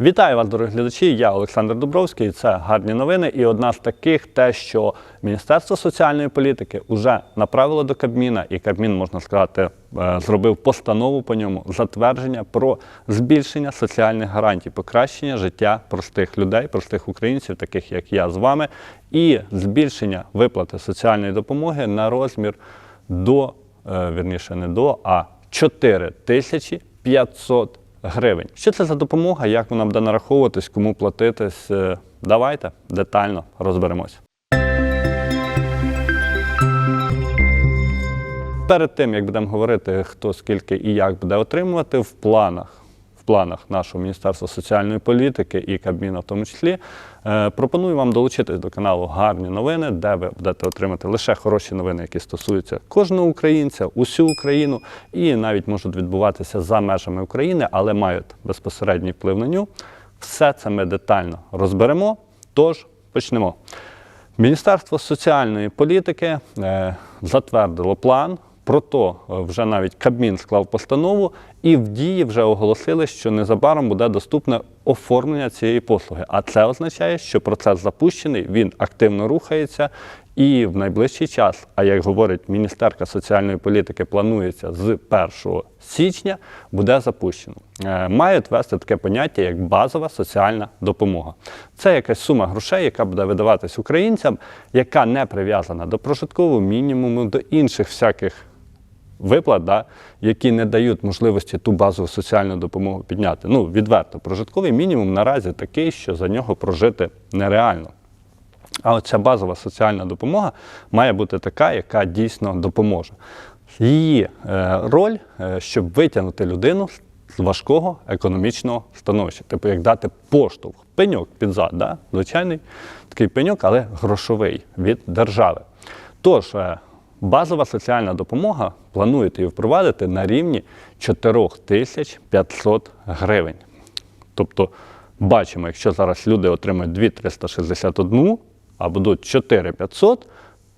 Вітаю вас, дорогі глядачі. Я Олександр Дубровський. Це гарні новини. І одна з таких те, що Міністерство соціальної політики вже направило до Кабміна, і Кабмін, можна сказати, е, зробив постанову по ньому затвердження про збільшення соціальних гарантій, покращення життя простих людей, простих українців, таких як я з вами, і збільшення виплати соціальної допомоги на розмір до е, вірніше не до, а 4 тисячі 500 гривень. Що це за допомога? Як вона буде нараховуватись, кому платитись? Е, Давайте детально розберемось. Перед тим як будемо говорити, хто скільки і як буде отримувати, в планах. Планах нашого Міністерства соціальної політики і Кабміна в тому числі е, пропоную вам долучитись до каналу Гарні новини, де ви будете отримати лише хороші новини, які стосуються кожного українця, усю Україну, і навіть можуть відбуватися за межами України, але мають безпосередній вплив на нього. Все це ми детально розберемо. Тож почнемо. Міністерство соціальної політики е, затвердило план. Про то е, вже навіть Кабмін склав постанову, і в дії вже оголосили, що незабаром буде доступне оформлення цієї послуги. А це означає, що процес запущений, він активно рухається, і в найближчий час, а як говорить міністерка соціальної політики, планується з 1 січня, буде запущено. Е, Мають ввести таке поняття, як базова соціальна допомога. Це якась сума грошей, яка буде видаватись українцям, яка не прив'язана до прожиткового мінімуму, до інших всяких виплат, да, які не дають можливості ту базову соціальну допомогу підняти. Ну, відверто, прожитковий мінімум наразі такий, що за нього прожити нереально. А от ця базова соціальна допомога має бути така, яка дійсно допоможе. Її е, роль, е, щоб витягнути людину з важкого економічного становища, типу як дати поштовх, пеньок під зад, да? звичайний такий пеньок, але грошовий від держави. Тож, е, базова соціальна допомога плануєте її впровадити на рівні 4500 гривень. Тобто, бачимо, якщо зараз люди отримають 2361, а будуть 4500,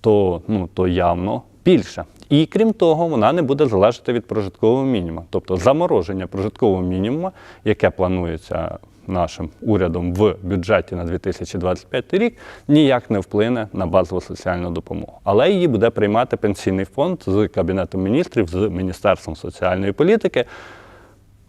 то, ну, то явно більше. І крім того, вона не буде залежати від прожиткового мінімуму. Тобто замороження прожиткового мінімуму, яке планується нашим урядом в бюджеті на 2025 рік, ніяк не вплине на базову соціальну допомогу. Але її буде приймати пенсійний фонд з Кабінетом міністрів, з Міністерством соціальної політики.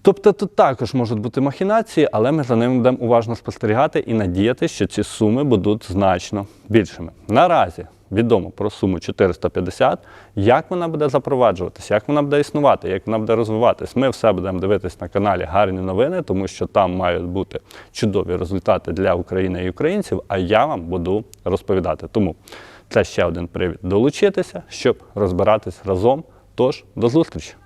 Тобто тут також можуть бути махінації, але ми за ними будемо уважно спостерігати і надіятися, що ці суми будуть значно більшими. Наразі відомо про суму 450. Як вона буде запроваджуватися, як вона буде існувати, як вона буде розвиватись. Ми все будемо дивитись на каналі Гарні новини, тому що там мають бути чудові результати для України і українців. А я вам буду розповідати. Тому це ще один привід долучитися, щоб розбиратись разом. Тож до зустрічі!